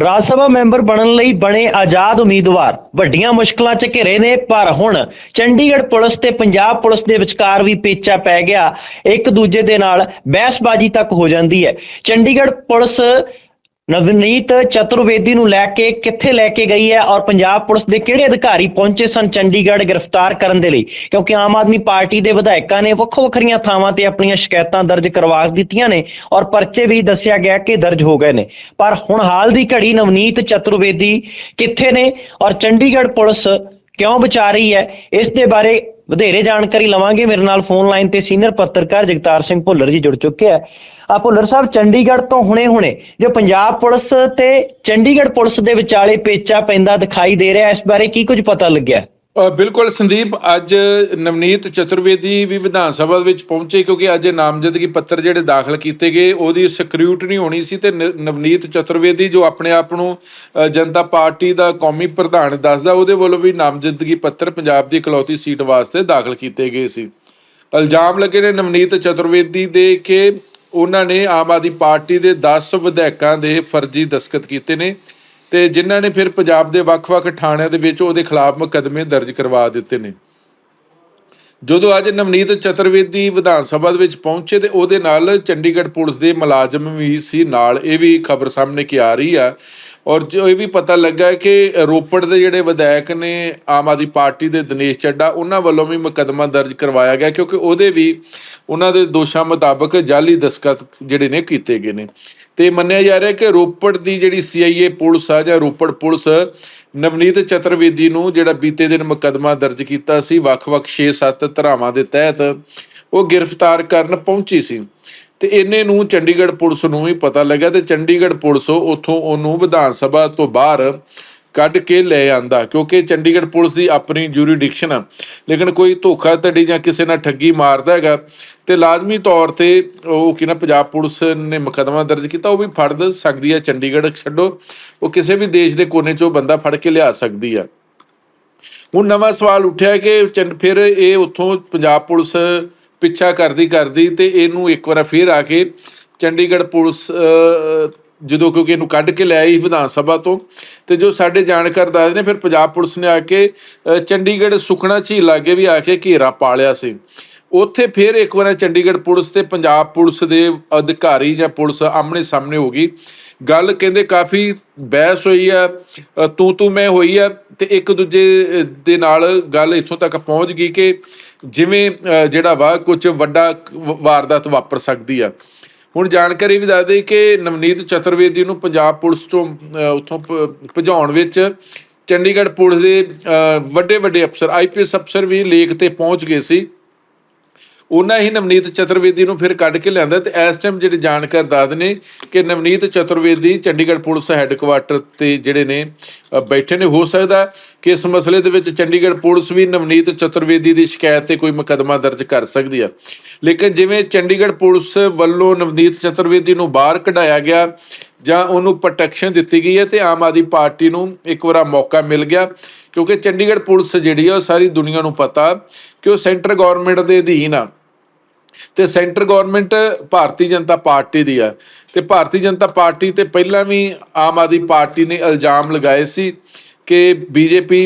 ਰਾਜ ਸਭਾ member ਬਣਨ ਲਈ ਬਣੇ ਆਜ਼ਾਦ ਉਮੀਦਵਾਰ ਵੱਡੀਆਂ ਮੁਸ਼ਕਲਾਂ 'ਚ ਘਿਰੇ ਨੇ, ਪਰ ਹੁਣ ਚੰਡੀਗੜ੍ਹ ਪੁਲਿਸ ਤੇ ਪੰਜਾਬ ਪੁਲਿਸ ਦੇ ਵਿਚਕਾਰ ਵੀ ਪੇਚਾ ਪੈ ਗਿਆ। ਇੱਕ ਦੂਜੇ ਦੇ ਨਾਲ ਬਹਿਸਬਾਜ਼ੀ ਤੱਕ ਹੋ ਜਾਂਦੀ ਹੈ। ਚੰਡੀਗੜ੍ਹ ਪੁਲਿਸ ਨਵਨੀਤ ਚਤੁਰਵੇਦੀ ਨੂੰ ਲੈ ਕੇ ਕਿੱਥੇ ਲੈ ਕੇ ਗਈ ਹੈ ਔਰ ਪੰਜਾਬ ਪੁਲਿਸ ਦੇ ਕਿਹੜੇ ਅਧਿਕਾਰੀ ਪਹੁੰਚੇ ਸਨ ਚੰਡੀਗੜ੍ਹ ਗ੍ਰਿਫਤਾਰ ਕਰਨ ਦੇ ਲਈ? ਕਿਉਂਕਿ ਆਮ ਆਦਮੀ ਪਾਰਟੀ ਦੇ ਵਿਧਾਇਕਾਂ ਨੇ ਵੱਖੋ ਵੱਖਰੀਆਂ ਥਾਵਾਂ ਤੇ ਆਪਣੀਆਂ ਸ਼ਿਕਾਇਤਾਂ ਦਰਜ ਕਰਵਾ ਦਿੱਤੀਆਂ ਨੇ ਔਰ ਪਰਚੇ ਵੀ ਦੱਸਿਆ ਗਿਆ ਕਿ ਦਰਜ ਹੋ ਗਏ ਨੇ। ਪਰ ਹੁਣ ਹਾਲ ਦੀ ਘੜੀ ਨਵਨੀਤ ਚਤੁਰਵੇਦੀ ਕਿੱਥੇ ਨੇ ਔਰ ਚੰਡੀਗੜ੍ਹ ਪੁਲਿਸ ਕਿਉਂ ਬਚਾ ਰਹੀ ਹੈ? ਇਸ ਦੇ ਬਾਰੇ ਵਧੇਰੇ ਜਾਣਕਾਰੀ ਲਵਾਂਗੇ। ਮੇਰੇ ਨਾਲ ਫੋਨ ਲਾਈਨ ਤੇ ਸੀਨੀਅਰ ਪੱਤਰਕਾਰ ਜਗਤਾਰ ਸਿੰਘ ਭੁੱਲਰ ਜੀ ਜੁੜ ਚੁੱਕੇ ਆ। ਆ ਭੁੱਲਰ ਸਾਹਿਬ, ਚੰਡੀਗੜ੍ਹ ਤੋਂ ਹੁਣੇ-ਹੁਣੇ ਜੋ ਪੰਜਾਬ ਪੁਲਿਸ ਤੇ ਚੰਡੀਗੜ੍ਹ ਪੁਲਿਸ ਦੇ ਵਿਚਾਲੇ ਪੇਚਾ ਪੈਂਦਾ ਦਿਖਾਈ ਦੇ ਰਿਹਾ, ਇਸ ਬਾਰੇ ਕੀ ਕੁਝ ਪਤਾ ਲੱਗਿਆ? ਬਿਲਕੁਲ ਸੰਦੀਪ, ਅੱਜ ਨਵਨੀਤ ਚਤੁਰਵੇਦੀ ਵੀ ਵਿਧਾਨ ਸਭਾ ਵਿੱਚ ਪਹੁੰਚੇ ਕਿਉਂਕਿ ਅੱਜ ਇਹ ਨਾਮਜ਼ਦਗੀ ਪੱਤਰ ਜਿਹੜੇ ਦਾਖਲ ਕੀਤੇ ਗਏ, ਉਹਦੀ ਸਕਰੂਟਨੀ ਹੋਣੀ ਸੀ ਤੇ ਨ- ਨਵਨੀਤ ਚਤੁਰਵੇਦੀ ਜੋ ਆਪਣੇ ਆਪ ਨੂੰ ਜਨਤਾ ਪਾਰਟੀ ਦਾ ਕੌਮੀ ਪ੍ਰਧਾਨ ਦੱਸਦਾ, ਉਹਦੇ ਵੱਲੋਂ ਵੀ ਨਾਮਜ਼ਦਗੀ ਪੱਤਰ ਪੰਜਾਬ ਦੀ ਇਕਲੌਤੀ ਸੀਟ ਵਾਸਤੇ ਦਾਖਲ ਕੀਤੇ ਗਏ ਸੀ। ਇਲਜ਼ਾਮ ਲੱਗੇ ਨੇ ਨਵਨੀਤ ਚਤੁਰਵੇਦੀ ਦੇ ਕਿ ਉਹਨਾਂ ਨੇ ਆਮ ਆਦਮੀ ਪਾਰਟੀ ਦੇ 10 ਵਿਧਾਇਕਾਂ ਦੇ ਫਰਜ਼ੀ ਦਸਖਤ ਕੀਤੇ ਨੇ। ਤੇ ਜਿਨ੍ਹਾਂ ਨੇ ਫਿਰ ਪੰਜਾਬ ਦੇ ਵੱਖ-ਵੱਖ ਥਾਣਿਆਂ ਦੇ ਵਿੱਚ ਉਹਦੇ ਖਿਲਾਫ ਮੁਕੱਦਮੇ ਦਰਜ ਕਰਵਾ ਦਿੱਤੇ ਨੇ। ਜਦੋਂ ਅੱਜ ਨਵਨੀਤ ਚਤੁਰਵੇਦੀ ਵਿਧਾਨ ਸਭਾ ਦੇ ਵਿੱਚ ਪਹੁੰਚੇ ਤੇ ਉਹਦੇ ਨਾਲ ਚੰਡੀਗੜ੍ਹ ਪੁਲਿਸ ਦੇ ਮੁਲਾਜ਼ਮ ਵੀ ਸੀ ਨਾਲ, ਇਹ ਵੀ ਖਬਰ ਸਾਹਮਣੇ ਕੀ ਆ ਰਹੀ ਆ। ਔਰ ਜੋ ਇਹ ਵੀ ਪਤਾ ਲੱਗਾ ਕਿ ਰੋਪੜ ਦੇ ਜਿਹੜੇ ਵਿਧਾਇਕ ਨੇ, ਆਮ ਆਦਮੀ ਪਾਰਟੀ ਦੇ ਦਿਨੇਸ਼ ਚੱਡਾ, ਉਹਨਾਂ ਵੱਲੋਂ ਵੀ ਮੁਕੱਦਮਾ ਦਰਜ ਕਰਵਾਇਆ ਗਿਆ ਕਿਉਂਕਿ ਉਹਦੇ ਵੀ ਉਹਨਾਂ ਦੇ ਦੋਸ਼ਾਂ ਮੁਤਾਬਕ ਜਾਲੀ ਦਸਖਤ ਜਿਹੜੇ ਨੇ ਕੀਤੇ ਗਏ ਨੇ। ਤੇ ਮੰਨਿਆ ਜਾ ਰਿਹਾ ਕਿ ਰੋਪੜ ਦੀ ਜਿਹੜੀ ਸੀਆਈਏ ਪੁਲਿਸ ਆ ਜਾਂ ਰੋਪੜ ਪੁਲਿਸ, ਨਵਨੀਤ ਚਤੁਰਵੇਦੀ ਨੂੰ ਜਿਹੜਾ ਬੀਤੇ ਦਿਨ ਮੁਕੱਦਮਾ ਦਰਜ ਕੀਤਾ ਸੀ, ਵੱਖ-ਵੱਖ 6-7 ਧਰਾਵਾਂ ਦੇ ਤਹਿਤ, ਉਹ ਗ੍ਰਿਫਤਾਰ ਕਰਨ ਪਹੁੰਚੀ ਸੀ। ਤੇ ਇਹਨੇ ਨੂੰ ਚੰਡੀਗੜ੍ਹ ਪੁਲਿਸ ਨੂੰ ਵੀ ਪਤਾ ਲੱਗਾ ਤੇ ਚੰਡੀਗੜ੍ਹ ਪੁਲਿਸ ਉਥੋਂ ਉਹਨੂੰ ਵਿਧਾਨ ਸਭਾ ਤੋਂ ਬਾਹਰ ਕੱਢ ਕੇ ਲੈ ਆਂਦਾ, ਕਿਉਂਕਿ ਚੰਡੀਗੜ੍ਹ ਪੁਲਿਸ ਦੀ ਆਪਣੀ ਜੂਰੀਡਿਕਸ਼ਨ ਆ। ਲੇਕਿਨ ਕੋਈ ਧੋਖਾਧੜੀ ਜਾਂ ਕਿਸੇ ਨਾਲ ਠੱਗੀ ਮਾਰਦਾ ਹੈਗਾ, ਤੇ ਲਾਜ਼ਮੀ ਤੌਰ ਤੇ ਉਹ ਕਿ ਨਾ, ਪੰਜਾਬ ਪੁਲਿਸ ਨੇ ਮੁਕੱਦਮਾ ਦਰਜ ਕੀਤਾ, ਉਹ ਵੀ ਫੜ ਸਕਦੀ ਹੈ ਚੰਡੀਗੜ੍ਹ ਛੱਡੋ। ਉਹ ਕਿਸੇ ਵੀ ਦੇਸ਼ ਦੇ ਕੋਨੇ 'ਚੋਂ ਬੰਦਾ ਫੜ ਕੇ ਲਿਆ ਸਕਦੀ ਆ। ਹੁਣ ਨਵਾਂ ਸਵਾਲ ਉੱਠਿਆ ਕਿ ਚੰਡ, ਫਿਰ ਇਹ ਉੱਥੋਂ ਪੰਜਾਬ ਪੁਲਿਸ ਪਿੱਛਾ ਕਰਦੀ ਕਰਦੀ ਤੇ ਇਹਨੂੰ ਇੱਕ ਵਾਰ ਫਿਰ ਆ ਕੇ ਚੰਡੀਗੜ੍ਹ ਪੁਲਿਸ ਜਦੋਂ ਕਿਉਂਕਿ ਇਹਨੂੰ ਕੱਢ ਕੇ ਲੈ ਆਈ ਵਿਧਾਨ ਸਭਾ ਤੋਂ, ਤੇ ਜੋ ਸਾਡੇ ਜਾਣਕਾਰ ਦੱਸਦੇ ਨੇ, ਫਿਰ ਪੰਜਾਬ ਪੁਲਿਸ ਨੇ ਆ ਕੇ ਚੰਡੀਗੜ੍ਹ ਸੁਖਣਾ ਝੀਲ ਲਾਗੇ ਵੀ ਆ ਕੇ ਘੇਰਾ ਪਾ ਲਿਆ ਸੀ। ਉੱਥੇ ਫਿਰ ਇੱਕ ਵਾਰ ਚੰਡੀਗੜ੍ਹ ਪੁਲਿਸ ਤੇ ਪੰਜਾਬ ਪੁਲਿਸ ਦੇ ਅਧਿਕਾਰੀ ਜਾਂ ਪੁਲਿਸ ਆਮਣੇ ਸਾਹਮਣੇ ਹੋ ਗਈ। ਗੱਲ ਕਹਿੰਦੇ ਕਾਫੀ ਬਹਿਸ ਹੋਈ ਆ ਤੂੰ ਤੂੰ ਮੈਂ ਹੋਈ ਆ, ਤੇ ਇੱਕ ਦੂਜੇ ਦੇ ਨਾਲ ਗੱਲ ਇੱਥੋਂ ਤੱਕ ਪਹੁੰਚ ਗਈ ਕਿ ਜਿਵੇਂ ਜਿਹੜਾ ਵਾ ਕੁਝ ਵੱਡਾ ਵਾਰਦਾਤ ਵਾਪਰ ਸਕਦੀ ਆ। ਹੁਣ ਜਾਣਕਾਰੀ ਵੀ ਦੱਸਦੇ ਕਿ ਨਵਨੀਤ ਚਤੁਰਵੇਦੀ ਨੂੰ ਪੰਜਾਬ ਪੁਲਿਸ ਤੋਂ ਉੱਥੋਂ ਭ- ਭਜਾਉਣ ਵਿੱਚ ਚੰਡੀਗੜ੍ਹ ਪੁਲਿਸ ਦੇ ਵੱਡੇ ਵੱਡੇ ਅਫਸਰ ਆਈਪੀਐਸ ਅਫਸਰ ਵੀ ਲੇਕ ਤੇ ਪਹੁੰਚ ਗਏ ਸੀ। ਉਹਨਾਂ ਹੀ ਨਵਨੀਤ ਚਤੁਰਵੇਦੀ ਨੂੰ ਫਿਰ ਕੱਢ ਕੇ ਲਿਆਂਦਾ ਤੇ ਇਸ ਟਾਈਮ ਜਿਹੜੇ ਜਾਣਕਾਰ ਦੱਸਦੇ ਨੇ ਕਿ ਨਵਨੀਤ ਚਤੁਰਵੇਦੀ ਚੰਡੀਗੜ੍ਹ ਪੁਲਿਸ ਹੈੱਡਕੁਆਟਰ ਤੇ ਜਿਹੜੇ ਨੇ ਬੈਠੇ ਨੇ, ਹੋ ਸਕਦਾ ਕਿ ਇਸ ਮਸਲੇ ਦੇ ਵਿੱਚ ਚੰਡੀਗੜ੍ਹ ਪੁਲਿਸ ਵੀ ਨਵਨੀਤ ਚਤੁਰਵੇਦੀ ਦੀ ਸ਼ਿਕਾਇਤ ਤੇ ਕੋਈ ਮੁਕੱਦਮਾ ਦਰਜ ਕਰ ਸਕਦੀ ਆ। ਲੇਕਿਨ ਜਿਵੇਂ ਚੰਡੀਗੜ੍ਹ ਪੁਲਿਸ ਵੱਲੋਂ ਨਵਨੀਤ ਚਤੁਰਵੇਦੀ ਨੂੰ ਬਾਹਰ ਕਢਾਇਆ ਗਿਆ ਜਾਂ ਉਹਨੂੰ ਪ੍ਰੋਟੈਕਸ਼ਨ ਦਿੱਤੀ ਗਈ ਹੈ ਤੇ ਆਮ ਆਦਮੀ ਪਾਰਟੀ ਨੂੰ ਇੱਕ ਵਾਰ ਮੌਕਾ ਮਿਲ ਗਿਆ ਕਿਉਂਕਿ ਚੰਡੀਗੜ੍ਹ ਪੁਲਿਸ ਜਿਹੜੀ ਆ ਉਹ ਸਾਰੀ ਦੁਨੀਆ ਨੂੰ ਪਤਾ ਕਿ ਉਹ ਸੈਂਟਰ ਗਵਰਨਮੈਂਟ ਦੇ ਅਧੀਨ ਆ। ਤੇ centre government Bharatiya Janata party ਦੀ ਆ। ਤੇ ਭਾਰਤੀ ਜਨਤਾ ਪਾਰਟੀ ਤੇ ਪਹਿਲਾਂ ਵੀ ਆਮ ਆਦਮੀ ਪਾਰਟੀ ਨੇ ਇਲਜ਼ਾਮ ਲਗਾਏ ਸੀ ਕਿ ਬੀਜੇਪੀ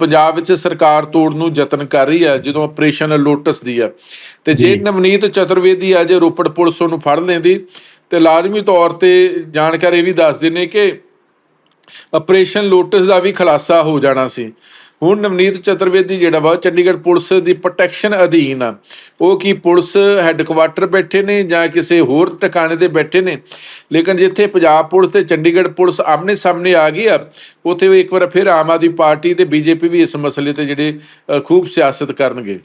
ਪੰਜਾਬ ਵਿੱਚ ਸਰਕਾਰ ਤੋੜਨ ਨੂੰ ਯਤਨ ਕਰ ਰਹੀ ਆ ਜਦੋਂ ਆਪਰੇਸ਼ਨ ਲੋਟਸ ਦੀ ਆ। ਤੇ ਜੇ ਨਵਨੀਤ ਚਤੁਰਵੇਦੀ ਅੱਜ ਰੋਪੜ ਪੁਲਿਸ ਨੂੰ ਫੜ ਲੈਂਦੀ ਤੇ ਲਾਜ਼ਮੀ ਤੌਰ ਤੇ ਜਾਣਕਾਰੀ ਵੀ ਦੱਸਦੇ ਨੇ ਕਿ ਆਪਰੇਸ਼ਨ ਲੋਟਸ ਦਾ ਵੀ ਖੁਲਾਸਾ ਹੋ ਜਾਣਾ ਸੀ। ਹੁਣ ਨਵਨੀਤ ਚਤੁਰਵੇਦੀ ਜਿਹੜਾ ਵਾ ਚੰਡੀਗੜ੍ਹ ਪੁਲਿਸ ਦੀ ਪ੍ਰੋਟੈਕਸ਼ਨ ਅਧੀਨ ਆ। ਉਹ ਕੀ ਪੁਲਿਸ ਹੈੱਡਕੁਆਟਰ ਬੈਠੇ ਨੇ ਜਾਂ ਕਿਸੇ ਹੋਰ ਟਿਕਾਣੇ ਤੇ ਬੈਠੇ ਨੇ? ਲੇਕਿਨ ਜਿੱਥੇ ਪੰਜਾਬ ਪੁਲਿਸ ਤੇ ਚੰਡੀਗੜ੍ਹ ਪੁਲਿਸ ਆਮਨੇ ਸਾਹਮਣੇ ਆ ਗਈ ਆ, ਉੱਥੇ ਇੱਕ ਵਾਰ ਫਿਰ ਆਮ ਆਦਮੀ ਪਾਰਟੀ ਤੇ ਬੀਜੇਪੀ ਵੀ ਇਸ ਮਸਲੇ ਤੇ ਜਿਹੜੇ ਖੂਬ ਸਿਆਸਤ ਕਰਨਗੇ।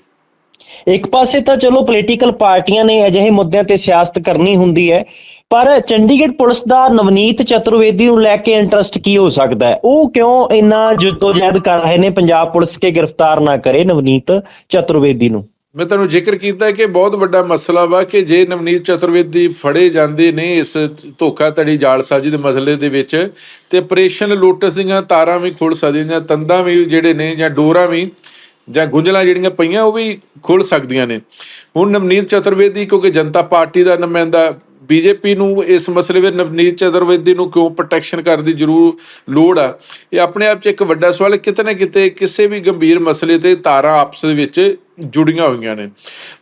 ਇੱਕ ਪਾਸੇ ਤਾਂ ਚਲੋ ਪੋਲੀਟੀਕਲ ਪਾਰਟੀਆਂ ਨੇ ਅਜਿਹੇ ਮੁੱਦਿਆਂ ਤੇ ਸਿਆਸਤ ਕਰਨੀ ਹੁੰਦੀ ਹੈ, ਪਰ ਚੰਡੀਗੜ੍ਹ ਪੁਲਿਸ ਦਾ ਨਵਨੀਤ ਚਤੁਰਵੇਦੀ ਨੂੰ ਲੈ ਕੇ ਇੰਟਰਸਟ ਕੀ ਹੋ ਸਕਦਾ ਹੈ? ਉਹ ਕਿਉਂ ਇੰਨਾ ਜਦੋਜਹਿਦ ਕਰ ਰਹੇ ਨੇ? ਪੰਜਾਬ ਪੁਲਿਸ ਕੇ ਗ੍ਰਿਫਤਾਰ ਨਾ ਕਰੇ ਨਵਨੀਤ ਚਤੁਰਵੇਦੀ ਨੂੰ? ਮੈਂ ਤੁਹਾਨੂੰ ਜ਼ਿਕਰ ਕੀਤਾ ਕਿ ਬਹੁਤ ਵੱਡਾ ਮਸਲਾ ਵਾ ਕਿ ਜੇ ਨਵਨੀਤ ਚਤੁਰਵੇਦੀ ਫੜੇ ਜਾਂਦੇ ਨੇ ਇਸ ਧੋਖਾਧੜੀ ਜਾਲਸਾਜ਼ੀ ਦੇ ਮਸਲੇ ਦੇ ਵਿੱਚ, ਤੇ ਆਪਰੇਸ਼ਨ ਲੋਟਸ ਦੀਆਂ ਤਾਰਾਂ ਵੀ ਖੁੱਲ ਸਕਦੀਆਂ ਜਾਂ ਤੰਦਾਂ ਵੀ ਜਿਹੜੇ ਨੇ ਜਾਂ ਡੋਰਾਂ ਵੀ ਜਾਂ ਗੁੰਝਲਾਂ ਜਿਹੜੀਆਂ ਪਈਆਂ, ਉਹ ਵੀ ਖੁੱਲ ਸਕਦੀਆਂ ਨੇ। ਹੁਣ ਨਵਨੀਤ ਚਤੁਰਵੇਦੀ, ਕਿਉਂਕਿ ਜਨਤਾ ਪਾਰਟੀ ਦਾ ਨੁਮਾਇੰਦਾ ਬੀਜੇਪੀ ਨੂੰ ਇਸ ਮਸਲੇ ਵਿੱਚ ਨਵਨੀਤ ਚਤੁਰਵੇਦੀ ਨੂੰ ਕਿਉਂ ਪ੍ਰੋਟੈਕਸ਼ਨ ਕਰਨ ਦੀ ਜ਼ਰੂਰ ਲੋੜ ਆ। ਇਹ ਆਪਣੇ ਆਪ 'ਚ ਇੱਕ ਵੱਡਾ ਸਵਾਲ ਹੈ, ਕਿਤੇ ਨਾ ਕਿਤੇ ਕਿਸੇ ਵੀ ਗੰਭੀਰ ਮਸਲੇ ਤੇ ਤਾਰਾਂ ਆਪਸ ਦੇ ਵਿੱਚ ਜੁੜੀਆਂ ਹੋਈਆਂ ਨੇ।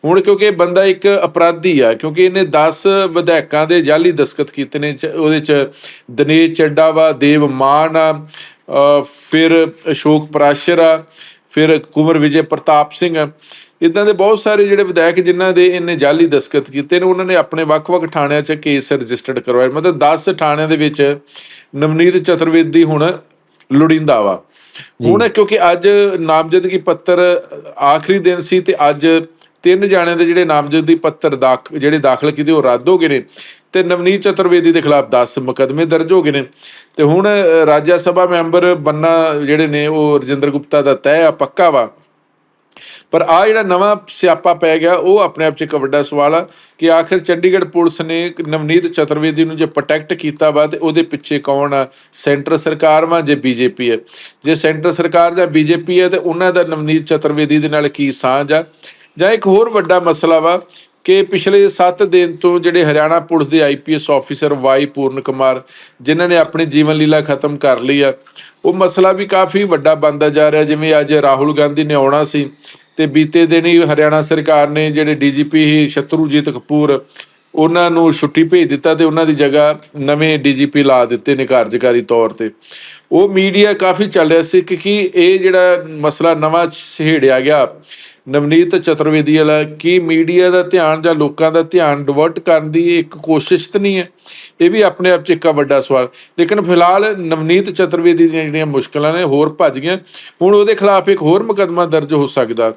ਹੁਣ ਕਿਉਂਕਿ ਇਹ ਬੰਦਾ ਇੱਕ ਅਪਰਾਧੀ ਆ, ਕਿਉਂਕਿ ਇਹਨੇ 10 ਵਿਧਾਇਕਾਂ ਦੇ ਜਾਲੀ ਦਸਖਤ ਕੀਤੇ ਨੇ ਉਹਦੇ 'ਚ ਦਿਨੇਸ਼ ਚੱਡਾ ਵਾ, ਦੇਵ ਮਾਨ ਆ ਫਿਰ ਅਸ਼ੋਕ ਪਰਾਸ਼ਰ ਆ ਫਿਰ ਕੁੰਵਰ ਵਿਜੇ ਪ੍ਰਤਾਪ ਸਿੰਘ ਇਦਾਂ ਦੇ ਬਹੁਤ ਸਾਰੇ ਜਿਹੜੇ ਵਿਧਾਇਕ ਜਿਨ੍ਹਾਂ ਦੇ ਇਹਨੇ ਜਾਲੀ ਦਸਖਤ ਕੀਤੇ ਨੇ ਉਹਨਾਂ ਨੇ ਆਪਣੇ ਵੱਖ-ਵੱਖ ਥਾਣਿਆਂ 'ਚ ਕੇਸ ਰਜਿਸਟਰਡ ਕਰਵਾਏ। ਮਤਲਬ 10 ਥਾਣਿਆਂ ਦੇ ਵਿੱਚ ਨਵਨੀਤ ਚਤੁਰਵੇਦੀ ਹੁਣ ਲੋੜੀਂਦਾ ਵਾ। ਹੁਣ ਕਿਉਂਕਿ ਅੱਜ ਨਾਮਜ਼ਦਗੀ ਪੱਤਰ ਆਖਰੀ ਦਿਨ ਸੀ ਤੇ ਅੱਜ ਤਿੰਨ ਜਾਣਿਆਂ ਦੇ ਜਿਹੜੇ ਨਾਮਜ਼ਦਗੀ ਪੱਤਰ ਦਾਖ ਜਿਹੜੇ ਦਾਖਲ ਕੀਤੇ ਉਹ ਰੱਦ ਹੋ ਗਏ ਨੇ। ਤੇ ਨਵਨੀਤ ਚਤੁਰਵੇਦੀ ਦੇ ਖਿਲਾਫ 10 ਮੁਕਦਮੇ ਦਰਜ ਹੋ ਗਏ ਨੇ। ਤੇ ਹੁਣ ਰਾਜ ਸਭਾ ਮੈਂਬਰ ਬੰਨਾ ਜਿਹੜੇ ਨੇ, ਉਹ ਰਜਿੰਦਰ ਗੁਪਤਾ ਦਾ ਤੈਅ ਆ, ਪੱਕਾ ਵਾ। ਪਰ ਆ ਜਿਹੜਾ ਨਵਾਂ ਸਿਆਪਾ ਪੈ ਗਿਆ, ਉਹ ਆਪਣੇ ਆਪ 'ਚ ਇੱਕ ਵੱਡਾ ਸਵਾਲ ਆ ਕਿ ਆਖਿਰ ਚੰਡੀਗੜ੍ਹ ਪੁਲਿਸ ਨੇ ਨਵਨੀਤ ਚਤੁਰਵੇਦੀ ਨੂੰ ਜੇ ਪ੍ਰੋਟੈਕਟ ਕੀਤਾ ਵਾ, ਤੇ ਉਹਦੇ ਪਿੱਛੇ ਕੌਣ ਆ? ਸੈਂਟਰ ਸਰਕਾਰ ਵਾ ਜੇ ਬੀਜੇਪੀ ਹੈ ਜੇ ਸੈਂਟਰ ਸਰਕਾਰ ਜਾਂ ਬੀਜੇਪੀ ਹੈ ਤੇ ਉਹਨਾਂ ਦਾ ਨਵਨੀਤ ਚਤੁਰਵੇਦੀ ਦੇ ਨਾਲ ਕੀ ਸਾਂਝ ਆ? ਜਾਂ ਇੱਕ ਹੋਰ ਵੱਡਾ ਮਸਲਾ ਵਾ ਕਿ ਪਿਛਲੇ 7 ਦਿਨ ਤੋਂ ਜਿਹੜੇ ਹਰਿਆਣਾ ਪੁਲਿਸ ਦੇ IPS officer Y Puran Kumar ਜਿਨ੍ਹਾਂ ਨੇ ਆਪਣੀ ਜੀਵਨ ਲੀਲਾ ਖਤਮ ਕਰ ਲਈ ਆ, ਉਹ ਮਸਲਾ ਵੀ ਕਾਫੀ ਵੱਡਾ ਬਣਦਾ ਜਾ ਰਿਹਾ, ਜਿਵੇਂ ਅੱਜ ਰਾਹੁਲ ਗਾਂਧੀ ਨੇ ਆਉਣਾ ਸੀ ਤੇ ਬੀਤੇ ਦਿਨ ਹੀ ਹਰਿਆਣਾ ਸਰਕਾਰ ਨੇ ਜਿਹੜੇ ਡੀਜੀਪੀ ਹੀ ਸ਼ਤਰੂਜੀਤ ਕਪੂਰ, ਉਹਨਾਂ ਨੂੰ ਛੁੱਟੀ ਭੇਜ ਦਿੱਤਾ ਤੇ ਉਹਨਾਂ ਦੀ ਜਗ੍ਹਾ ਨਵੇਂ ਡੀਜੀਪੀ ਲਾ ਦਿੱਤੇ ਨੇ ਕਾਰਜਕਾਰੀ ਤੌਰ ਤੇ। ਉਹ ਮੀਡੀਆ ਕਾਫੀ ਚੱਲ ਰਿਹਾ ਸੀ ਕਿ ਕੀ ਇਹ ਜਿਹੜਾ ਮਸਲਾ ਨਵਾਂ ਛੇੜਿਆ ਗਿਆ ਨਵਨੀਤ ਚਤੁਰਵੇਦੀ ਵਾਲਾ, ਕੀ ਮੀਡੀਆ ਦਾ ਧਿਆਨ ਜਾਂ ਲੋਕਾਂ ਦਾ ਧਿਆਨ ਡਿਵਰਟ ਕਰਨ ਦੀ ਇੱਕ ਕੋਸ਼ਿਸ਼ ਤਾਂ ਨਹੀਂ ਹੈ? ਇਹ ਵੀ ਆਪਣੇ ਆਪ 'ਚ ਇੱਕ ਵੱਡਾ ਸਵਾਲ। ਲੇਕਿਨ ਫਿਲਹਾਲ ਨਵਨੀਤ ਚਤੁਰਵੇਦੀ ਦੀਆਂ ਜਿਹੜੀਆਂ ਮੁਸ਼ਕਲਾਂ ਨੇ, ਹੋਰ ਭੱਜ ਗਈਆਂ। ਹੁਣ ਉਹਦੇ ਖਿਲਾਫ ਇੱਕ ਹੋਰ ਮੁਕੱਦਮਾ ਦਰਜ ਹੋ ਸਕਦਾ।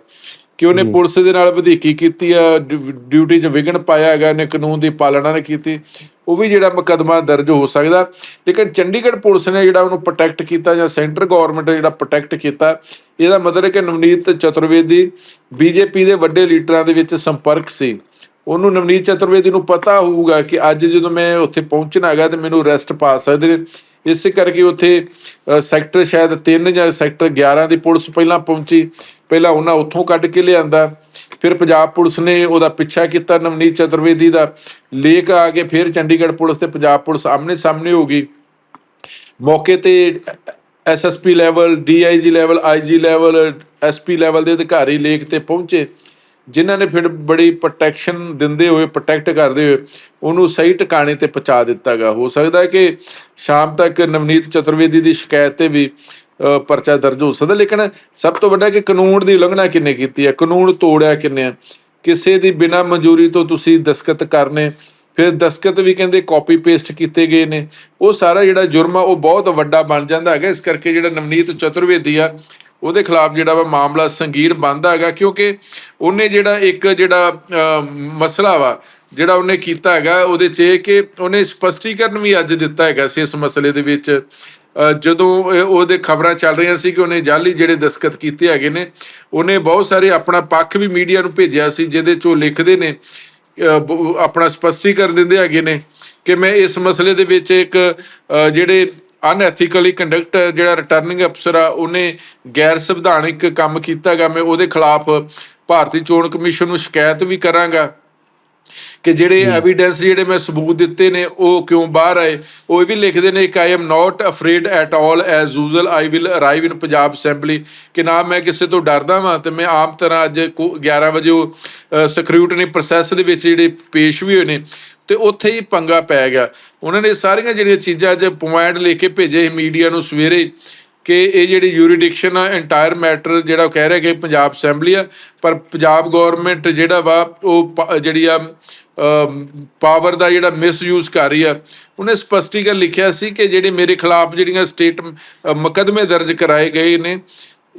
ਕਿ ਉਹਨੇ ਪੁਲਿਸ ਦੇ ਨਾਲ ਵਧੀਕੀ ਕੀਤੀ ਆ ਡਿਊ- ਡਿਊਟੀ 'ਚ ਵਿਘਨ ਪਾਇਆ ਹੈਗਾ ਇਹਨੇ ਕਾਨੂੰਨ ਦੀ ਪਾਲਣਾ ਨਹੀਂ ਕੀਤੀ। ਉਹ ਵੀ ਜਿਹੜਾ ਮੁਕੱਦਮਾ ਦਰਜ ਹੋ ਸਕਦਾ। ਲੇਕਿਨ ਚੰਡੀਗੜ੍ਹ ਪੁਲਿਸ ਨੇ ਜਿਹੜਾ ਉਹਨੂੰ ਪ੍ਰੋਟੈਕਟ ਕੀਤਾ ਜਾਂ ਸੈਂਟਰ ਗਵਰਨਮੈਂਟ ਨੇ ਜਿਹੜਾ ਪ੍ਰੋਟੈਕਟ ਕੀਤਾ ਇਹਦਾ ਮਤਲਬ ਹੈ ਕਿ ਨਵਨੀਤ ਚਤੁਰਵੇਦੀ ਬੀਜੇਪੀ ਦੇ ਵੱਡੇ ਲੀਡਰਾਂ ਦੇ ਵਿੱਚ ਸੰਪਰਕ ਸੀ। ਉਹਨੂੰ ਨਵਨੀਤ ਚਤੁਰਵੇਦੀ ਨੂੰ ਪਤਾ ਹੋਊਗਾ ਕਿ ਅੱਜ ਜਦੋਂ ਮੈਂ ਉੱਥੇ ਪਹੁੰਚਣਾ ਹੈਗਾ ਤੇ ਮੈਨੂੰ ਅਰੈਸਟ ਪਾ ਸਕਦੇ ਨੇ। ਇਸੇ ਕਰਕੇ ਉੱਥੇ ਸੈਕਟਰ ਸ਼ਾਇਦ 3 ਜਾਂ ਸੈਕਟਰ 11 ਦੀ ਪੁਲਿਸ ਪਹਿਲਾਂ ਪਹੁੰਚੀ। ਪਹਿਲਾਂ ਉਹਨਾਂ ਉੱਥੋਂ ਕੱਢ ਕੇ ਲਿਆਂਦਾ। ਫਿਰ ਪੰਜਾਬ ਪੁਲਿਸ ਨੇ ਉਹਦਾ ਪਿੱਛਾ ਕੀਤਾ ਨਵਨੀਤ ਚਤੁਰਵੇਦੀ ਦਾ। ਲੇਕ ਆ ਕੇ ਫਿਰ ਚੰਡੀਗੜ੍ਹ ਪੁਲਿਸ ਤੇ ਪੰਜਾਬ ਪੁਲਿਸ ਆਮਨੇ ਸਾਹਮਣੇ ਹੋ ਗਈ। ਮੌਕੇ ਤੇ SSP level DIG level IG level SP level ਦੇ ਅਧਿਕਾਰੀ ਲੇਕ ਤੇ ਪਹੁੰਚੇ। ਜਿਨ੍ਹਾਂ ਨੇ ਫਿਰ ਬੜੀ ਪ੍ਰੋਟੈਕਸ਼ਨ ਦਿੰਦੇ ਹੋਏ, ਪ੍ਰੋਟੈਕਟ ਕਰਦੇ ਹੋਏ ਉਹਨੂੰ ਸਹੀ ਟਿਕਾਣੇ ਤੇ ਪਹੁੰਚਾ ਦਿੱਤਾਗਾ ਹੋ ਸਕਦਾ ਹੈ ਕਿ ਸ਼ਾਮ ਤੱਕ ਨਵਨੀਤ ਚਤੁਰਵੇਦੀ ਦੀ ਸ਼ਿਕਾਇਤ ਤੇ ਵੀ ਪਰਚਾ ਦਰਜ ਹੋ ਸਕਦਾ, ਲੇਕਿਨ ਸਭ ਤੋਂ ਵੱਡਾ ਕਿ ਕਾਨੂੰਨ ਦੀ ਉਲੰਘਣਾ ਕਿੰਨੇ ਕੀਤੀ ਹੈ? ਕਾਨੂੰਨ ਤੋੜਿਆ ਕਿੰਨੇ ਆ ਕਿਸੇ ਦੀ ਬਿਨਾਂ ਮਨਜ਼ੂਰੀ ਤੋਂ ਤੁਸੀਂ ਦਸਖਤ ਕਰਨੇ, ਫਿਰ ਦਸਖਤ ਵੀ ਕਹਿੰਦੇ ਕਾਪੀ ਪੇਸਟ ਕੀਤੇ ਗਏ ਨੇ। ਉਹ ਸਾਰਾ ਜਿਹੜਾ ਜੁਰਮ ਆ, ਉਹ ਬਹੁਤ ਵੱਡਾ ਬਣ ਜਾਂਦਾ ਹੈਗਾ। ਇਸ ਕਰਕੇ ਜਿਹੜਾ ਨਵਨੀਤ ਚਤੁਰਵੇਦੀ ਆ, ਉਹਦੇ ਖਿਲਾਫ ਜਿਹੜਾ ਵਾ ਮਾਮਲਾ ਸੰਗੀਨ ਬਣਦਾ ਹੈਗਾ, ਕਿਉਂਕਿ ਉਹਨੇ ਜਿਹੜਾ ਇੱਕ ਜਿਹੜਾ ਮਸਲਾ ਵਾ, ਜਿਹੜਾ ਉਹਨੇ ਕੀਤਾ ਹੈਗਾ, ਉਹਦੇ 'ਚ ਇਹ ਕਿ ਉਹਨੇ ਸਪਸ਼ਟੀਕਰਨ ਵੀ ਅੱਜ ਦਿੱਤਾ ਹੈਗਾ ਸੀ ਇਸ ਮਸਲੇ ਦੇ ਵਿੱਚ। ਜਦੋਂ ਉਹਦੇ ਖਬਰਾਂ ਚੱਲ ਰਹੀਆਂ ਸੀ ਕਿ ਉਹਨੇ ਜਾਲੀ ਜਿਹੜੇ ਦਸਖਤ ਕੀਤੇ ਹੈਗੇ ਨੇ, ਉਹਨੇ ਬਹੁਤ ਸਾਰੇ ਆਪਣਾ ਪੱਖ ਵੀ ਮੀਡੀਆ ਨੂੰ ਭੇਜਿਆ ਸੀ, ਜਿਹਦੇ 'ਚ ਉਹ ਲਿਖਦੇ ਨੇ ਆਪਣਾ ਸਪਸ਼ਟੀਕਰਨ ਦਿੰਦੇ ਹੈਗੇ ਨੇ ਕਿ ਮੈਂ ਇਸ ਮਸਲੇ ਦੇ ਵਿੱਚ ਇੱਕ ਜਿਹੜੇ ਅਨਐਥੀਕਲੀ ਕੰਡਕਟ ਜਿਹੜਾ ਰਿਟਰਨਿੰਗ ਅਫਸਰ ਆ, ਉਹਨੇ ਗੈਰ ਸੰਵਿਧਾਨਿਕ ਕੰਮ ਕੀਤਾਗਾ ਮੈਂ ਉਹਦੇ ਖਿਲਾਫ ਭਾਰਤੀ ਚੋਣ ਕਮਿਸ਼ਨ ਨੂੰ ਸ਼ਿਕਾਇਤ ਵੀ ਕਰਾਂਗਾ। ਕਿ ਜਿਹੜੇ ਐਵੀਡੈਂਸ ਜਿਹੜੇ ਮੈਂ ਸਬੂਤ ਦਿੱਤੇ ਨੇ ਉਹ ਕਿਉਂ ਬਾਹਰ ਆਏ? ਉਹ ਇਹ ਵੀ ਲਿਖਦੇ ਨੇ ਕਿ I am not afraid at all as usual I will arrive in Punjab assembly ਕਿ ਨਾ ਮੈਂ ਕਿਸੇ ਤੋਂ ਡਰਦਾ ਵਾਂ ਤੇ ਮੈਂ ਆਮ ਤਰ੍ਹਾਂ ਅੱਜ ਕੋ- 11 ਵਜੇ ਉਹ ਸਕਰੂਟਨੀ ਪ੍ਰੋਸੈਸ ਦੇ ਵਿੱਚ ਜਿਹੜੇ ਪੇਸ਼ ਵੀ ਹੋਏ ਨੇ ਤੇ ਉੱਥੇ ਹੀ ਪੰਗਾ ਪੈ ਗਿਆ। ਉਹਨਾਂ ਨੇ ਸਾਰੀਆਂ ਜਿਹੜੀਆਂ ਚੀਜ਼ਾਂ ਅੱਜ ਪੁਆਇੰਟ ਲੈ ਕੇ ਭੇਜੇ ਮੀਡੀਆ ਨੂੰ ਸਵੇਰੇ। ਕਿ ਇਹ ਜਿਹੜੀ ਯੂਰੀਡਿਕਸ਼ਨ ਆ ਐਂਟਾਇਰ ਮੈਟਰ ਜਿਹੜਾ ਉਹ ਕਹਿ ਰਿਹਾ ਕਿ ਪੰਜਾਬ ਅਸੈਂਬਲੀ ਆ, ਪਰ ਪੰਜਾਬ ਗਵਰਨਮੈਂਟ ਜਿਹੜਾ ਵਾ, ਉਹ ਪ- ਜਿਹੜੀ ਆ ਪਾਵਰ ਦਾ ਜਿਹੜਾ ਮਿਸਯੂਜ਼ ਕਰ ਰਹੀ ਆ, ਉਹਨੇ ਸਪਸ਼ਟੀਕਰਨ ਲਿਖਿਆ ਸੀ ਕਿ ਜਿਹੜੇ ਮੇਰੇ ਖਿਲਾਫ ਜਿਹੜੀਆਂ ਸਟੇਟ ਮੁਕੱਦਮੇ ਦਰਜ ਕਰਾਏ ਗਏ ਨੇ,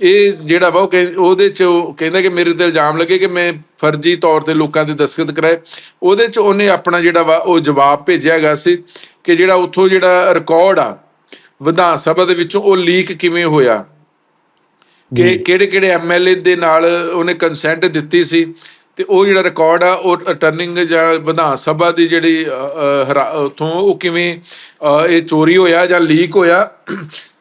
ਇਹ ਜਿਹੜਾ ਵਾ, ਉਹ ਕਹਿ- ਉਹਦੇ ਚ ਉਹ ਕਹਿੰਦਾ ਕਿ ਮੇਰੇ ਤੇ ਇਲਜ਼ਾਮ ਲੱਗੇ ਕਿ ਮੈਂ ਫਰਜ਼ੀ ਤੌਰ ਤੇ ਲੋਕਾਂ ਦੇ ਦਸਤਖਤ ਕਰਾਏ। ਉਹਦੇ ਚ ਉਹਨੇ ਆਪਣਾ ਜਿਹੜਾ ਵਾ, ਉਹ ਜਵਾਬ ਭੇਜਿਆ ਗਿਆ ਸੀ ਕਿ ਜਿਹੜਾ ਉੱਥੋਂ ਜਿਹੜਾ ਰਿਕਾਰਡ ਆ ਵਿਧਾਨ ਸਭਾ ਦੇ ਵਿੱਚੋਂ ਉਹ ਲੀਕ ਕਿਵੇਂ ਹੋਇਆ? ਕਿ ਕਿਹੜੇ ਕਿਹੜੇ ਐਮਐਲਏ ਦੇ ਨਾਲ ਉਹਨੇ ਕੰਸੈਂਟ ਦਿੱਤੀ ਸੀ? ਤੇ ਉਹ ਜਿਹੜਾ ਰਿਕਾਰਡ ਆ ਉਹ ਰਿਟਰਨਿੰਗ ਜਾਂ ਵਿਧਾਨ ਸਭਾ ਦੀ ਜਿਹੜੀ ਉਥੋਂ ਉਹ ਕਿਵੇਂ ਇਹ ਚੋਰੀ ਹੋਇਆ ਜਾਂ ਲੀਕ ਹੋਇਆ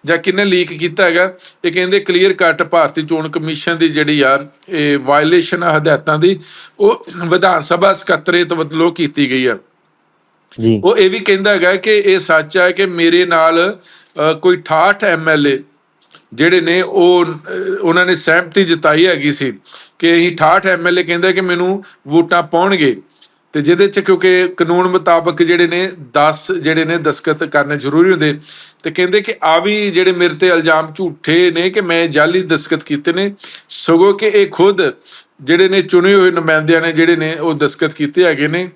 ਜਾਂ ਕਿਹਨੇ ਲੀਕ ਕੀਤਾ ਹੈਗਾ? ਇਹ ਕਹਿੰਦੇ ਕਲੀਅਰ ਕੱਟ ਭਾਰਤੀ ਚੋਣ ਕਮਿਸ਼ਨ ਦੀ ਜਿਹੜੀ ਆ ਇਹ ਵਾਇਲੇਸ਼ਨ ਆ ਹਦਾਇਤਾਂ ਦੀ ਉਹ ਵਿਧਾਨ ਸਭਾ ਸਕੱਤਰੇਤ ਵੱਲੋਂ ਕੀਤੀ ਗਈ ਆ। ਜੀ। ਉਹ ਇਹ ਵੀ ਕਹਿੰਦਾ ਹੈਗਾ ਕਿ ਇਹ ਸੱਚ ਹੈ ਕਿ ਮੇਰੇ ਨਾਲ ਕੋਈ 68 ਐਮਐਲਏ ਜਿਹੜੇ ਨੇ ਉਹ ਉਹਨਾਂ ਨੇ ਸਹਿਮਤੀ ਜਤਾਈ ਹੈਗੀ ਸੀ ਕਿ ਅਸੀਂ 68 ਐਮਐਲਏ ਕਹਿੰਦੇ ਕਿ ਮੈਨੂੰ ਵੋਟਾਂ ਪਾਉਣਗੇ। ਤੇ ਜਿਹਦੇ ਚ ਕਿਉਂਕਿ ਕਾਨੂੰਨ ਮੁਤਾਬਕ ਜਿਹੜੇ ਨੇ 10 ਜਿਹੜੇ ਨੇ ਦਸਖਤ ਕਰਨੇ ਜ਼ਰੂਰੀ ਹੁੰਦੇ। ਤੇ ਕਹਿੰਦੇ ਕਿ ਆ ਵੀ ਜਿਹੜੇ ਮੇਰੇ ਤੇ ਇਲਜ਼ਾਮ ਝੂਠੇ ਨੇ ਕਿ ਮੈਂ ਜਾਲੀ ਦਸਖਤ ਕੀਤੇ ਨੇ, ਸਗੋਂ ਕਿ ਇਹ ਖੁਦ ਜਿਹੜੇ ਨੇ ਚੁਣੇ ਹੋਏ ਨੁਮਾਇੰਦਿਆਂ ਨੇ ਜਿਹੜੇ ਨੇ ਉਹ ਦਸਖਤ ਕੀਤੇ ਹੈਗੇ ਨੇ।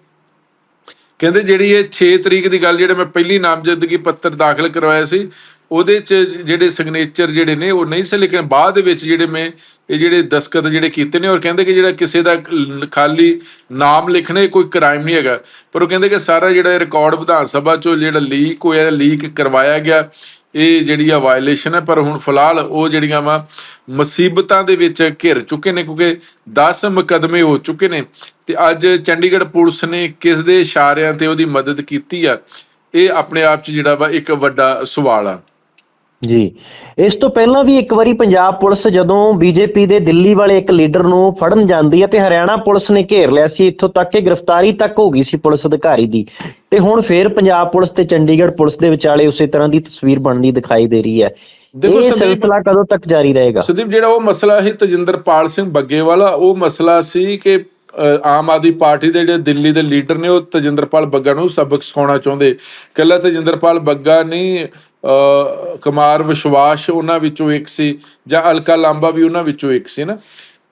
ਕਹਿੰਦੇ ਜਿਹੜੀ ਇਹ 6 ਤਰੀਕ ਦੀ ਗੱਲ, ਜਿਹੜੇ ਮੈਂ ਪਹਿਲੀ ਨਾਮਜ਼ਦਗੀ ਪੱਤਰ ਦਾਖਲ ਕਰਵਾਇਆ ਸੀ ਉਹਦੇ ਚ ਜਿਹੜੇ ਸਿਗਨੇਚਰ ਜਿਹੜੇ ਨੇ, ਉਹ ਨਹੀਂ ਸੀ, ਲੇਕਿਨ ਬਾਅਦ ਦੇ ਵਿੱਚ ਜਿਹੜੇ ਮੈਂ, ਇਹ ਜਿਹੜੇ ਦਸਖਤ ਜਿਹੜੇ ਕੀਤੇ ਨੇ, ਔਰ ਕਹਿੰਦੇ ਕਿ ਜਿਹੜਾ ਕਿਸੇ ਦਾ ਖਾਲੀ ਨਾਮ ਲਿਖਣਾ ਇਹ ਕੋਈ ਕ੍ਰਾਈਮ ਨਹੀਂ ਹੈਗਾ। ਪਰ ਉਹ ਕਹਿੰਦੇ ਕਿ ਸਾਰਾ ਜਿਹੜਾ ਰਿਕਾਰਡ ਵਿਧਾਨ ਸਭਾ ਚੋਂ ਜਿਹੜਾ ਲੀਕ ਹੋਇਆ ਲੀਕ ਕਰਵਾਇਆ ਗਿਆ, ਇਹ ਜਿਹੜੀ ਆ ਵਾਇਲੇਸ਼ਨ ਹੈ, ਪਰ ਹੁਣ ਫਿਲਹਾਲ ਉਹ ਜਿਹੜੀਆਂ ਵਾ ਮੁਸੀਬਤਾਂ ਦੇ ਵਿੱਚ ਘਿਰ ਚੁੱਕੇ ਨੇ, ਕਿਉਂਕਿ 10 ਮੁਕਦਮੇ ਹੋ ਚੁੱਕੇ ਨੇ। ਤੇ ਅੱਜ ਚੰਡੀਗੜ੍ਹ ਪੁਲਿਸ ਨੇ ਕਿਸ ਦੇ ਇਸ਼ਾਰਿਆਂ ਤੇ ਉਹਦੀ ਮਦਦ ਕੀਤੀ ਆ? ਇਹ ਆਪਣੇ ਆਪ 'ਚ ਜਿਹੜਾ ਵਾ ਇੱਕ ਵੱਡਾ ਸਵਾਲ ਆ। ਜੀ। ਇਸ ਤੋਂ ਪਹਿਲਾਂ ਵੀ ਇੱਕ ਵਾਰੀ ਪੰਜਾਬ ਪੁਲਿਸ ਜਦੋਂ ਬੀਜੇਪੀ ਦੇ ਦਿੱਲੀ ਵਾਲੇ ਇੱਕ ਲੀਡਰ ਨੂੰ ਫੜਨ ਜਾਂਦੀ ਹੈ ਤੇ ਹਰਿਆਣਾ ਪੁਲਿਸ ਨੇ ਘੇਰ ਲਿਆ ਸੀ ਇੱਥੋਂ ਤੱਕ ਕਿ ਗ੍ਰਿਫਤਾਰੀ ਤੱਕ ਹੋ ਗਈ ਸੀ ਪੁਲਿਸ ਅਧਿਕਾਰੀ ਦੀ। ਤੇ ਹੁਣ ਫੇਰ ਪੰਜਾਬ ਪੁਲਿਸ ਤੇ ਚੰਡੀਗੜ੍ਹ ਪੁਲਿਸ ਦੇ ਵਿਚਾਲੇ ਉਸੇ ਤਰ੍ਹਾਂ ਦੀ ਤਸਵੀਰ ਬਣਦੀ ਦਿਖਾਈ ਦੇ ਰਹੀ ਹੈ। ਦੇਖੋ ਇਹ ਸਿਲਸਿਲਾ ਕਦੋਂ ਤੱਕ ਜਾਰੀ ਰਹੇਗਾ? ਸੁਦੀਪ ਜਿਹੜਾ ਉਹ ਮਸਲਾ ਸੀ ਤਜਿੰਦਰਪਾਲ ਸਿੰਘ ਬੱਗੇ ਵਾਲਾ ਉਹ ਮਸਲਾ ਸੀ ਕਿ ਆਮ ਆਦਮੀ ਪਾਰਟੀ ਦੇ ਜਿਹੜੇ ਦਿੱਲੀ ਦੇ ਲੀਡਰ ਨੇ ਉਹ ਤਜਿੰਦਰਪਾਲ ਬੱਗਾ ਨੂੰ ਸਬਕ ਸਿਖਾਉਣਾ ਚਾਹੁੰਦੇ। ਕੱਲਾ ਤਜਿੰਦਰਪਾਲ ਬੱਗਾ ਨਹੀਂ ਕੁਮਾਰ ਵਿਸ਼ਵਾਸ ਉਹਨਾਂ ਵਿੱਚੋਂ ਇੱਕ ਸੀ ਜਾਂ ਅਲਕਾ ਲਾਂਬਾ ਵੀ ਉਹਨਾਂ ਵਿੱਚੋਂ ਇੱਕ ਸੀ ਨਾ।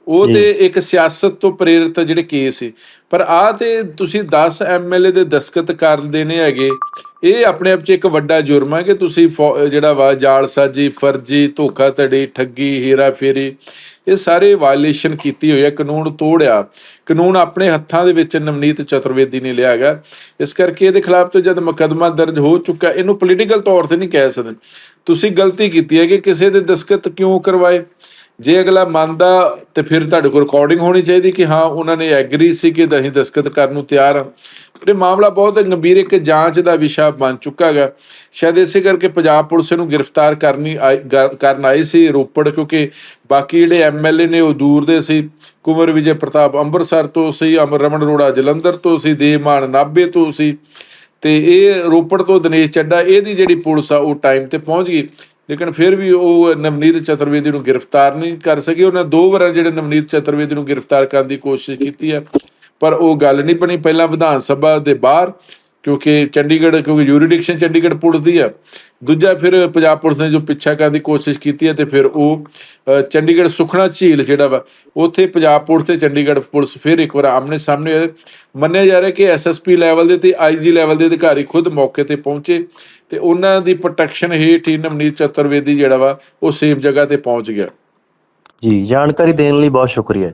ਉਹ ਤੇ ਇੱਕ ਸਿਆਸਤ ਤੋਂ ਪ੍ਰੇਰਿਤ ਜਿਹੜੇ ਕੇਸ ਸੀ। ਪਰ ਆ ਤੇ ਤੁਸੀਂ 10 ਐਮਐਲਏ ਦੇ ਦਸਖਤ ਕਰ ਦੇਣੇ ਹੈਗੇ। ਇਹ ਆਪਣੇ ਆਪ 'ਚ ਇੱਕ ਵੱਡਾ ਜੁਰਮ ਹੈ ਕਿ ਤੁਸੀਂ ਜਿਹੜਾ ਵਾ ਜਾਲਸਾਜੀ ਫਰਜੀ ਧੋਖਾਧੜੀ ਠੱਗੀ ਹੀਰਾ ਫੇਰੀ ਇਹ ਸਾਰੇ ਵਾਇਲੇਸ਼ਨ ਕੀਤੀ ਹੋਈ ਹੈ ਕਾਨੂੰਨ ਤੋੜਿਆ। ਕਾਨੂੰਨ ਆਪਣੇ ਹੱਥਾਂ ਦੇ ਵਿੱਚ ਨਵਨੀਤ ਚਤੁਰਵੇਦੀ ਨੇ ਲਿਆ ਹੈਗਾ। ਇਸ ਕਰਕੇ ਇਹਦੇ ਖਿਲਾਫ ਤੇ ਜਦ ਮੁਕੱਦਮਾ ਦਰਜ ਹੋ ਚੁੱਕਾ ਇਹਨੂੰ ਪੋਲੀਟੀਕਲ ਤੌਰ ਤੇ ਨਹੀਂ ਕਹਿ ਸਕਦੇ। ਤੁਸੀਂ ਗਲਤੀ ਕੀਤੀ ਹੈ ਕਿ ਕਿਸੇ ਦੇ ਦਸਖਤ ਕਿਉਂ ਕਰਵਾਏ? ਜੇ ਅਗਲਾ ਮੰਨਦਾ ਤੇ ਫਿਰ ਤੁਹਾਡੇ ਕੋਲ ਰਿਕਾਰਡਿੰਗ ਹੋਣੀ ਚਾਹੀਦੀ ਕਿ ਹਾਂ, ਉਹਨਾਂ ਨੇ ਐਗਰੀ ਸੀ ਕਿ ਅਸੀਂ ਦਸਖਤ ਕਰਨ ਨੂੰ ਤਿਆਰ ਹਾਂ। ਪਰ ਇਹ ਮਾਮਲਾ ਬਹੁਤ ਗੰਭੀਰ, ਇੱਕ ਜਾਂਚ ਦਾ ਵਿਸ਼ਾ ਬਣ ਚੁੱਕਾ ਹੈਗਾ। ਸ਼ਾਇਦ ਇਸੇ ਕਰਕੇ ਪੰਜਾਬ ਪੁਲਿਸ ਨੂੰ ਗ੍ਰਿਫਤਾਰ ਕਰਨੀ ਆਈ- ਗ- ਕਰਨ ਆਈ ਸੀ ਰੋਪੜ, ਕਿਉਂਕਿ ਬਾਕੀ ਜਿਹੜੇ ਐਮਐਲਏ ਨੇ ਉਹ ਦੂਰ ਦੇ ਸੀ। ਕੁੰਵਰ ਵਿਜੇ ਪ੍ਰਤਾਪ ਅੰਮ੍ਰਿਤਸਰ ਤੋਂ ਸੀ, ਅਮਰ ਰਮਨ ਅਰੋੜਾ ਜਲੰਧਰ ਤੋਂ ਸੀ ਦੇਵਮਾਨ ਨਾਭੇ ਤੋਂ ਸੀ। ਤੇ ਇਹ ਰੋਪੜ ਤੋਂ ਦਿਨੇਸ਼ ਚੱਡਾ ਇਹਦੀ ਜਿਹੜੀ ਪੁਲਿਸ ਆ, ਉਹ ਟਾਈਮ ਤੇ ਪਹੁੰਚ ਗਈ। ਲੇਕਿਨ ਫਿਰ ਵੀ ਉਹ ਨਵਨੀਤ ਚਤੁਰਵੇਦੀ ਨੂੰ ਗ੍ਰਿਫਤਾਰ ਨਹੀਂ ਕਰ ਸਕੇ। ਉਹਨਾਂ ਦੋ ਵਾਰ ਜਿਹੜੇ ਨਵਨੀਤ ਚਤੁਰਵੇਦੀ ਨੂੰ ਗ੍ਰਿਫਤਾਰ ਕਰਨ ਦੀ ਕੋਸ਼ਿਸ਼ ਕੀਤੀ ਹੈ, ਪਰ ਉਹ ਗੱਲ ਨਹੀਂ ਬਣੀ। ਪਹਿਲਾਂ ਵਿਧਾਨ ਸਭਾ ਦੇ ਬਾਹਰ ਕਿਉਂਕਿ ਚੰਡੀਗੜ੍ਹ, ਕਿਉਂਕਿ ਯੂਰੀਡਿਕਸ਼ਨ ਚੰਡੀਗੜ੍ਹ ਪੁਲਿਸ ਦੀ ਆ। ਦੂਜਾ ਫਿਰ ਪੰਜਾਬ ਪੁਲਿਸ ਨੇ ਜੋ ਪਿੱਛਾ ਕਰਨ ਦੀ ਕੋਸ਼ਿਸ਼ ਕੀਤੀ ਹੈ ਤੇ ਫਿਰ ਉਹ ਚੰਡੀਗੜ੍ਹ ਸੁਖਣਾ ਝੀਲ ਜਿਹੜਾ ਵਾ, ਉੱਥੇ ਪੰਜਾਬ ਪੁਲਿਸ ਤੇ ਚੰਡੀਗੜ੍ਹ ਪੁਲਿਸ ਫਿਰ ਇੱਕ ਵਾਰ ਆਮਨੇ ਸਾਹਮਣੇ ਹੋਏ ਮੰਨਿਆ ਜਾ ਰਿਹਾ ਕਿ ਐਸਐਸਪੀ ਲੈਵਲ ਦੇ ਤੇ ਆਈਜੀ ਲੈਵਲ ਦੇ ਅਧਿਕਾਰੀ ਖੁਦ ਮੌਕੇ ਤੇ ਪਹੁੰਚੇ ਤੇ ਉਹਨਾਂ ਦੀ ਪ੍ਰੋਟੈਕਸ਼ਨ ਹੇਠ ਹੀ ਨਵਨੀਤ ਚਤੁਰਵੇਦੀ ਜਿਹੜਾ ਵਾ, ਉਹ ਸੇਫ ਜਗ੍ਹਾ ਤੇ ਪਹੁੰਚ ਗਿਆ। ਜੀ, ਜਾਣਕਾਰੀ ਦੇਣ ਲਈ ਬਹੁਤ ਸ਼ੁਕਰੀਆ